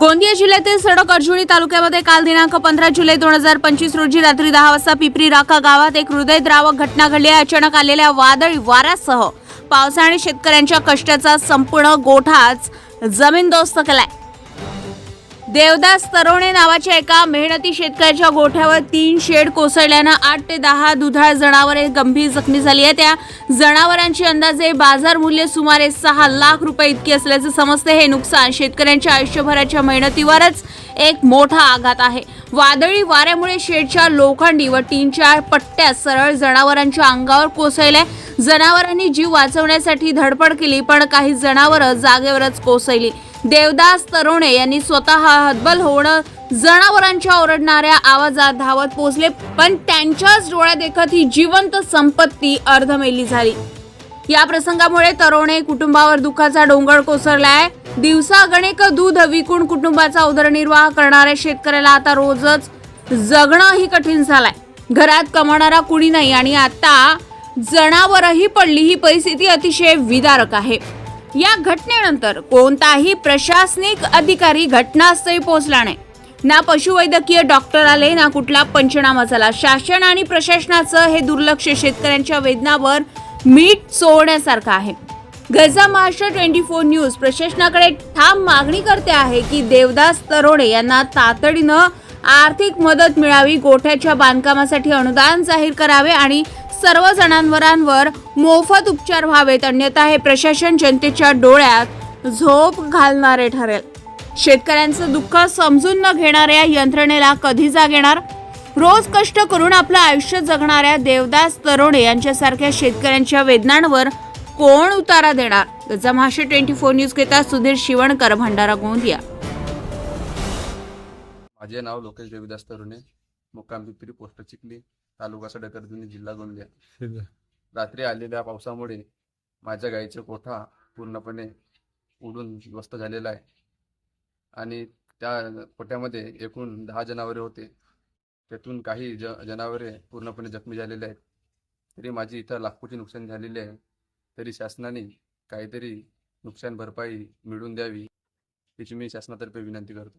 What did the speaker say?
गोंदिया जिल्ह्यातील सडक अर्जुनी तालुक्यामध्ये काल दिनांक पंधरा जुलै दोन हजार पंचवीस रोजी रात्री दहा वाजता पिपरी राखा गावात एक हृदयद्रावक घटना घडली. आहे अचानक आलेल्या वादळी वाऱ्यासह पावसाने शेतकऱ्यांच्या कष्टाचा संपूर्ण गोठाच जमीनदोस्त केलाय. देवदास तरोणे नावाच्या एका मेहनती शेतकऱ्याच्या गोठ्यावर तीन शेड कोसळल्यानं आठ ते दहा दुधाळ जनावरे गंभीर जखमी झाली आहे त्या जनावरांची अंदाजे बाजार मूल्य सुमारे सहा लाख रुपये इतकी असल्याचं समजते. हे नुकसान शेतकऱ्यांच्या आयुष्यभराच्या मेहनतीवरच एक मोठा आघात आहे. वादळी वाऱ्यामुळे शेडच्या लोखंडी व टीनच्या पट्ट्या सरळ जनावरांच्या अंगावर कोसळल्या. जनावरांनी जीव वाचवण्यासाठी धडपड केली पण काही जनावरं जागेवरच कोसळली. देवदास तरुणे यांनी स्वतः हतबल होणं जनावरांच्या ओरडणाऱ्या आवाजात धावत पोहोचले पण त्यांच्याच डोळ्यादेखत ही जिवंत संपत्ती अर्धमेली झाली. या प्रसंगामुळे तरुणे कुटुंबावर दुःखाचा डोंगर कोसळलाय. दिवसा गणेक दूध विकून कुटुंबाचा उदरनिर्वाह करणाऱ्या शेतकऱ्याला आता रोजच जगणंही कठीण झालंय. घरात कमावणारा कुणी नाही आणि आता जनावरही पडली ही परिस्थिती अतिशय विदारक आहे. या घटनेनंतर कोणताही प्रशासनिक अधिकारी घटनास्थळी पोहोचला नाही. ना पशुवैद्यकीय डॉक्टर आले ना कुठला पंचनामा झाला. शासन आणि प्रशासनाचं हे दुर्लक्ष शेतकऱ्यांच्या वेदनावर मीठ चोळण्यासारखं आहे. गजा महाराष्ट्र ट्वेंटी फोर न्यूज प्रशासनाकडे ठाम मागणी करते आहे की देवदास तरोडे यांना तातडीनं आर्थिक मदत मिळावी गोठ्याच्या बांधकामासाठी अनुदान जाहीर करावे आणि सर्व जणांवरांवर मोफत उपचार व्हावेत अन्यथा हे प्रशासन जनतेच्या डोळ्यात झोप घालणारे ठरेल. शेतकऱ्यांचं दुःख समजून न घेणाऱ्या यंत्रणेला कधी जाग येणार? रोज कष्ट करून आपलं आयुष्य जगणाऱ्या देवदास तरोडे यांच्यासारख्या शेतकऱ्यांच्या वेदनांवर कोण उतारा देणार? त्याचा ट्वेंटी फोर न्यूज घेता सुधीर शिवणकर भंडारा गोंदिया. माझे नाव लोकेश देवीदास तरुणे मुक्काम पिपरी पोस्ट चिखली. तालुका सडकर्जुनी जिल्हा गोंदिया रात्री आलेल्या पावसामुळे माझ्या गाईचा कोठा पूर्णपणे उडून ध्वस्त झालेला आहे. आणि त्या कोठ्यामध्ये एकूण दहा जनावरे होते. त्यातून काही ज जनावरे पूर्णपणे जखमी झालेले आहेत. तरी माझी इथं लाखोची नुकसान झालेली आहे. तरी शासनाने काहीतरी नुकसान भरपाई मिळवून द्यावी याची मी शासनातर्फे विनंती करतो.